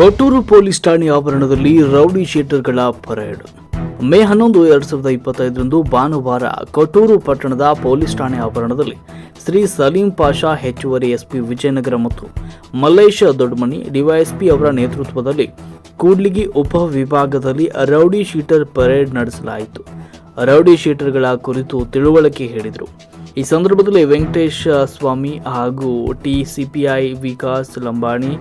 ಕೊಟ್ಟೂರು police ಠಾಣೆ ಆವರಣದಲ್ಲಿ rowdy ಶೀಟರ್ಗಳ parade. May ಹನ್ನೊಂದು, ಎರಡು ಸಾವಿರದ ಇಪ್ಪತ್ತೈದರಂದು ಭಾನುವಾರ ಕೊಟ್ಟೂರು ಪಟ್ಟಣದ ಪೊಲೀಸ್ ಠಾಣೆ ಆವರಣದಲ್ಲಿ ಶ್ರೀ ಸಲೀಂ ಪಾಷಾ ಹೆಚ್ಚುವರಿ ಎಸ್ಪಿ ವಿಜಯನಗರ ಮತ್ತು ಮಲ್ಲೇಶ ದೊಡ್ಡಮನಿ ಡಿವೈಎಸ್ಪಿ ಅವರ ನೇತೃತ್ವದಲ್ಲಿ ಕೂಡ್ಲಿಗಿ ಉಪವಿಭಾಗದಲ್ಲಿ ರೌಡಿ ಶೀಟರ್ ಪರೇಡ್ ನಡೆಸಲಾಯಿತು. ರೌಡಿ ಶೀಟರ್ಗಳ ಕುರಿತು ತಿಳುವಳಿಕೆ ಹೇಳಿದರು. ಈ ಸಂದರ್ಭದಲ್ಲಿ ವೆಂಕಟೇಶ ಸ್ವಾಮಿ ಹಾಗೂ T CPI Vikas Lambani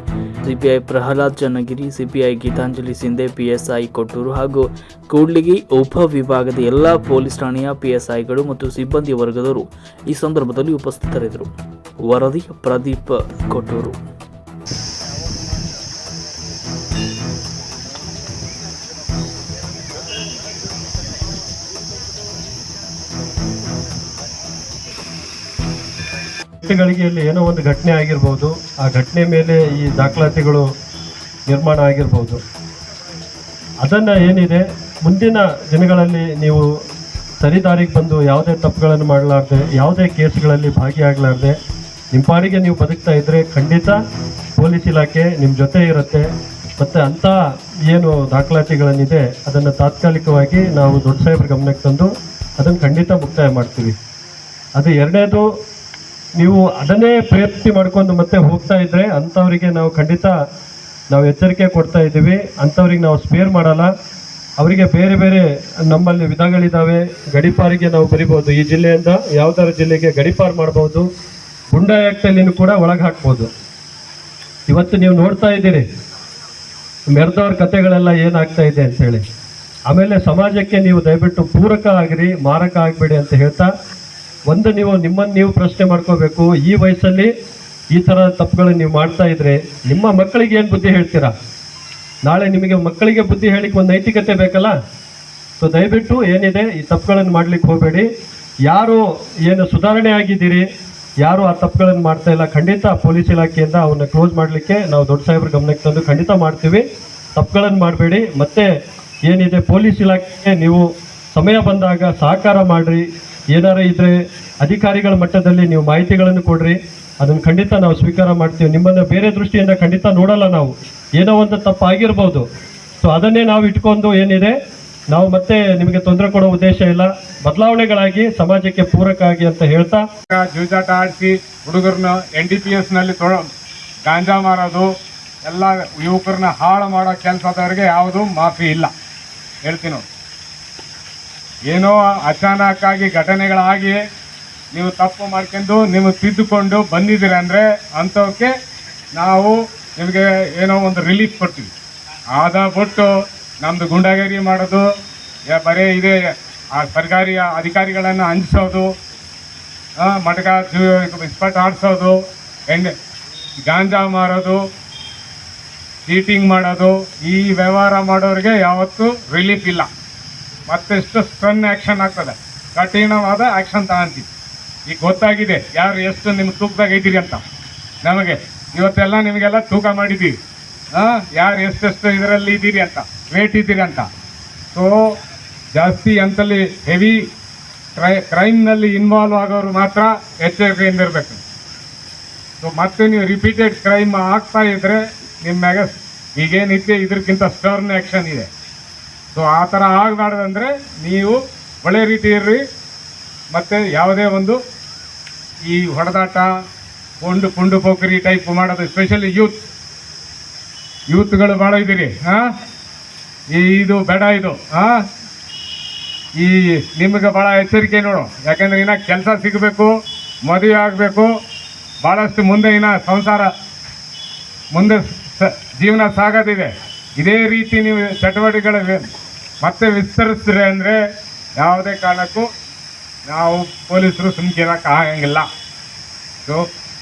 CPI Prahlad Channagiri CPI Geetanjali Shinde, PSI Kotturu ಹಾಗೂ ಕೂಡ್ಲಿಗಿ ಉಪವಿಭಾಗದ ಎಲ್ಲ ಪೊಲೀಸ್ ಠಾಣೆಯ ಪಿಎಸ್ಐಗಳು ಮತ್ತು ಸಿಬ್ಬಂದಿ ವರ್ಗದವರು ಈ ಸಂದರ್ಭದಲ್ಲಿ ಉಪಸ್ಥಿತರಿದ್ದರು. ವರದಿ ಪ್ರದೀಪ್ ಕೊಟ್ಟೂರು. ಗಳಿಗೆ ಏನೋ ಒಂದು ಘಟನೆ ಆಗಿರ್ಬೋದು, ಆ ಘಟನೆ ಮೇಲೆ ಈ ದಾಖಲಾತಿಗಳು ನಿರ್ಮಾಣ ಆಗಿರ್ಬೋದು. ಅದನ್ನು ಏನಿದೆ, ಮುಂದಿನ ದಿನಗಳಲ್ಲಿ ನೀವು ಸರಿದಾರಿಗೆ ಬಂದು ಯಾವುದೇ ತಪ್ಪುಗಳನ್ನು ಮಾಡಲಾರ್ದೆ, ಯಾವುದೇ ಕೇಸ್ಗಳಲ್ಲಿ ಭಾಗಿಯಾಗಲಾರ್ದೆ ನಿಮ್ಮ ಪಾಡಿಗೆ ನೀವು ಬದುಕ್ತಾ ಇದ್ದರೆ ಖಂಡಿತ ಪೊಲೀಸ್ ಇಲಾಖೆ ನಿಮ್ಮ ಜೊತೆ ಇರುತ್ತೆ. ಮತ್ತು ಅಂಥ ಏನು ದಾಖಲಾತಿಗಳನ್ನಿದೆ, ಅದನ್ನು ತಾತ್ಕಾಲಿಕವಾಗಿ ನಾವು ದೊಡ್ಡ ಸಾಹೇಬ್ರ ಗಮನಕ್ಕೆ ತಂದು ಅದನ್ನು ಖಂಡಿತ ಮುಕ್ತಾಯ ಮಾಡ್ತೀವಿ. ಅದು ಎರಡನೇದು ನೀವು ಅದನ್ನೇ ಪ್ರಯತ್ನ ಮಾಡ್ಕೊಂಡು ಮತ್ತೆ ಹೋಗ್ತಾ ಇದ್ರೆ ಅಂಥವರಿಗೆ ನಾವು ಖಂಡಿತ ನಾವು ಎಚ್ಚರಿಕೆ ಕೊಡ್ತಾ ಇದ್ದೀವಿ. ಅಂಥವ್ರಿಗೆ ನಾವು ಸ್ಪೇರ್ ಮಾಡಲ್ಲ. ಅವರಿಗೆ ಬೇರೆ ಬೇರೆ ನಮ್ಮಲ್ಲಿ ವಿಧಗಳಿದ್ದಾವೆ ಗಡಿಪಾರಿಗೆ ನಾವು ಬರಿಬೋದು ಈ ಜಿಲ್ಲೆಯಿಂದ ಯಾವ್ದಾರ ಜಿಲ್ಲೆಗೆ ಗಡಿಪಾರು ಮಾಡ್ಬೋದು ಗುಂಡಾ ಆ್ಯಕ್ಟಲ್ಲಿನೂ ಕೂಡ ಒಳಗೆ ಹಾಕ್ಬೋದು. ಇವತ್ತು ನೀವು ನೋಡ್ತಾ ಇದ್ದೀರಿ. ಮೆರೆದವ್ರ ಕತೆಗಳೆಲ್ಲ ಏನಾಗ್ತಾ ಇದೆ ಅಂತೇಳಿ ಆಮೇಲೆ ಸಮಾಜಕ್ಕೆ ನೀವು ದಯವಿಟ್ಟು ಪೂರಕ ಆಗಿರಿ, ಮಾರಕ ಆಗಬೇಡಿ ಅಂತ ಹೇಳ್ತಾ ಒಂದು ನೀವು ನಿಮ್ಮನ್ನು ನೀವು ಪ್ರಶ್ನೆ ಮಾಡ್ಕೋಬೇಕು, ಈ ವಯಸ್ಸಲ್ಲಿ ಈ ಥರ ತಪ್ಪುಗಳನ್ನು ನೀವು ಮಾಡ್ತಾ ಇದ್ರೆ ನಿಮ್ಮ ಮಕ್ಕಳಿಗೆ ಏನು ಬುದ್ಧಿ ಹೇಳ್ತೀರಾ? ನಾಳೆ ನಿಮಗೆ ಮಕ್ಕಳಿಗೆ ಬುದ್ಧಿ ಹೇಳಿಕ್ಕೆ ಒಂದು ನೈತಿಕತೆ ಬೇಕಲ್ಲ? ಸೊ ದಯವಿಟ್ಟು ಏನಿದೆ ಈ ತಪ್ಪುಗಳನ್ನು ಮಾಡ್ಲಿಕ್ಕೆ ಹೋಗಬೇಡಿ. ಯಾರು ಏನು ಸುಧಾರಣೆ ಆಗಿದ್ದೀರಿ, ಯಾರು ಆ ತಪ್ಪುಗಳನ್ನು ಮಾಡ್ತಾ ಇಲ್ಲ, ಖಂಡಿತ ಪೊಲೀಸ್ ಇಲಾಖೆಯಿಂದ ಅವನ್ನ ಕ್ಲೋಸ್ ಮಾಡಲಿಕ್ಕೆ ನಾವು ದೊಡ್ಡ ಸಾಹೇಬ್ರ ಗಮನಕ್ಕೆ ತಂದು ಖಂಡಿತ ಮಾಡ್ತೀವಿ. ತಪ್ಪುಗಳನ್ನು ಮಾಡಬೇಡಿ. ಮತ್ತು ಏನಿದೆ, ಪೊಲೀಸ್ ಇಲಾಖೆಗೆ ನೀವು ಸಮಯ ಬಂದಾಗ ಸಹಕಾರ ಮಾಡಿರಿ. ಏನಾರ ಇದ್ರೆ ಅಧಿಕಾರಿಗಳ ಮಟ್ಟದಲ್ಲಿ ನೀವು ಮಾಹಿತಿಗಳನ್ನು ಕೊಡ್ರಿ. ಅದನ್ನು ಖಂಡಿತ ನಾವು ಸ್ವೀಕಾರ ಮಾಡ್ತೀವಿ. ನಿಮ್ಮನ್ನು ಬೇರೆ ದೃಷ್ಟಿಯಿಂದ ಖಂಡಿತ ನೋಡಲ್ಲ ನಾವು. ಏನೋ ಒಂದು ತಪ್ಪು ಆಗಿರ್ಬೋದು ಸೊ ಅದನ್ನೇ ನಾವು ಇಟ್ಕೊಂಡು ಏನಿದೆ, ನಾವು ಮತ್ತೆ ನಿಮಗೆ ತೊಂದರೆ ಕೊಡೋ ಉದ್ದೇಶ ಇಲ್ಲ. ಬದಲಾವಣೆಗಳಾಗಿ, ಸಮಾಜಕ್ಕೆ ಪೂರಕ ಆಗಿ ಅಂತ ಹೇಳ್ತಾ. ಜೂಜಾಟ ಆಡಿಸಿ ಹುಡುಗರನ್ನ ಎನ್ ಡಿ ಪಿ ಎಸ್ನಲ್ಲಿ ತೊಳ, ಗಾಂಜಾ ಮಾರೋದು, ಎಲ್ಲ ಯುವಕರನ್ನ ಹಾಳು ಮಾಡೋ ಕೆಲಸದವರಿಗೆ ಯಾವುದು ಮಾಫಿ ಇಲ್ಲ. ಹೇಳ್ತೀನಿ ನೋಡಿ. ಏನೋ ಅಚಾನಕ್ಕಾಗಿ ಘಟನೆಗಳಾಗಿ ನೀವು ತಪ್ಪು ಮಾಡ್ಕೊಂಡು ನೀವು ತಿದ್ದುಕೊಂಡು ಬಂದಿದ್ದೀರ ಅಂದರೆ ಅಂಥವಕ್ಕೆ ನಾವು ನಿಮಗೆ ಏನೋ ಒಂದು ರಿಲೀಫ್ ಕೊಡ್ತೀವಿ. ಆದ ಬಿಟ್ಟು ನಮ್ಮದು ಗುಂಡಾಗಿರಿ ಮಾಡೋದು ಬರೀ ಇದೇ, ಆ ಸರ್ಕಾರಿ ಅಧಿಕಾರಿಗಳನ್ನು ಹಂಚಿಸೋದು ಮಟಕ ಇಸ್ಪಟ್ ಆಡಿಸೋದು, ಎಣ್ಣೆ, ಗಾಂಜಾ ಮಾರೋದು ಚೀಟಿಂಗ್ ಮಾಡೋದು, ಈ ವ್ಯವಹಾರ ಮಾಡೋರಿಗೆ ಯಾವತ್ತೂ ರಿಲೀಫ್ ಇಲ್ಲ. ಮತ್ತೆಷ್ಟು ಸ್ಟನ್ ಆ್ಯಕ್ಷನ್ ಆಗ್ತದೆ. ಕಠಿಣವಾದ ಆ್ಯಕ್ಷನ್ ತಗೊಂತೀವಿ. ಈಗ ಗೊತ್ತಾಗಿದೆ, ಯಾರು ಎಷ್ಟು ನಿಮ್ಮ ತೂಕದಾಗ ಇದ್ದೀರಿ ಅಂತ. ನಮಗೆ, ಇವತ್ತೆಲ್ಲ ನಿಮಗೆಲ್ಲ ತೂಕ ಮಾಡಿದ್ದೀವಿ. ಹಾಂ, ಯಾರು ಎಷ್ಟೆಷ್ಟು ಇದರಲ್ಲಿ ಇದ್ದೀರಿ ಅಂತ ವೇಟ್ ಇದ್ದೀರಿ ಅಂತ. ಸೊ ಜಾಸ್ತಿ ಅಂತಲ್ಲಿ ಹೆವಿ ಕ್ರೈ ಕ್ರೈಮ್ನಲ್ಲಿ ಇನ್ವಾಲ್ವ್ ಆಗೋರು ಮಾತ್ರ ಎಚ್ಚರಿಕೆಯಿಂದ ಇರಬೇಕು. ಸೊ ಮತ್ತೆ ನೀವು ರಿಪೀಟೆಡ್ ಕ್ರೈಮ್ ಆಗ್ತಾ ಇದ್ದರೆ ನಿಮ್ಮ ಮ್ಯಾಗ ಈಗೇನಿದೆ ಇದಕ್ಕಿಂತ ಸ್ಟರ್ನ್ ಆ್ಯಕ್ಷನ್ ಇದೆ. ಸೊ ಆ ಥರ ಆಗಬಾರ್ದಂದ್ರೆ ನೀವು ಒಳ್ಳೆ ರೀತಿ ಇರ್ರಿ. ಮತ್ತು ಯಾವುದೇ ಒಂದು ಈ ಹೊಡೆದಾಟ ಕೊಂಡು ಕುಂಡು ಪೋಖರಿ ಟೈಪ್ ಮಾಡೋದು ಸ್ಪೆಷಲಿ ಯೂತ್ ಯೂತ್ಗಳು ಭಾಳ ಇದ್ದೀರಿ, ಹಾಂ? ಇದು ಬೇಡ ಇದು, ಹಾಂ? ಈ ನಿಮಗೆ ಭಾಳ ಎಚ್ಚರಿಕೆ ನೋಡು. ಯಾಕೆಂದರೆ ಇನ್ನ ಕೆಲಸ ಸಿಗಬೇಕು, ಮದುವೆ ಆಗಬೇಕು, ಭಾಳಷ್ಟು ಮುಂದೆ ಇನ್ನ ಸಂಸಾರ, ಮುಂದೆ ಜೀವನ ಸಾಗೋದಿದೆ. ಇದೇ ರೀತಿ ನೀವು ಚಟುವಟಿಕೆಗಳ ಮತ್ತೆ ವಿಸ್ತರಿಸ್ತೀರಿ ಅಂದರೆ ಯಾವುದೇ ಕಾರಣಕ್ಕೂ ನಾವು ಪೊಲೀಸರು ಸುಮ್ಕಿರಕ್ಕೆ ಆಗಂಗಿಲ್ಲ. ಸೊ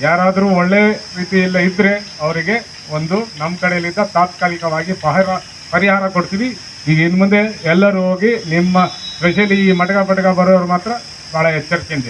ಯಾರಾದರೂ ಒಳ್ಳೆ ರೀತಿಯಲ್ಲಿ ಇದ್ದರೆ ಅವರಿಗೆ ಒಂದು ನಮ್ಮ ಕಡೆಯಲ್ಲಿದ್ದ ತಾತ್ಕಾಲಿಕವಾಗಿ ಪರಿಹಾರ ಪರಿಹಾರ ಕೊಡ್ತೀವಿ. ಈಗ ಇನ್ನು ಮುಂದೆ ಎಲ್ಲರೂ ಹೋಗಿ ನಿಮ್ಮ ಸ್ಪೆಷಲಿ ಈ ಮಟಕ ಪಟಕ ಬರೋರು ಮಾತ್ರ ಭಾಳ ಎಚ್ಚರಿಕೆಯಿಂದ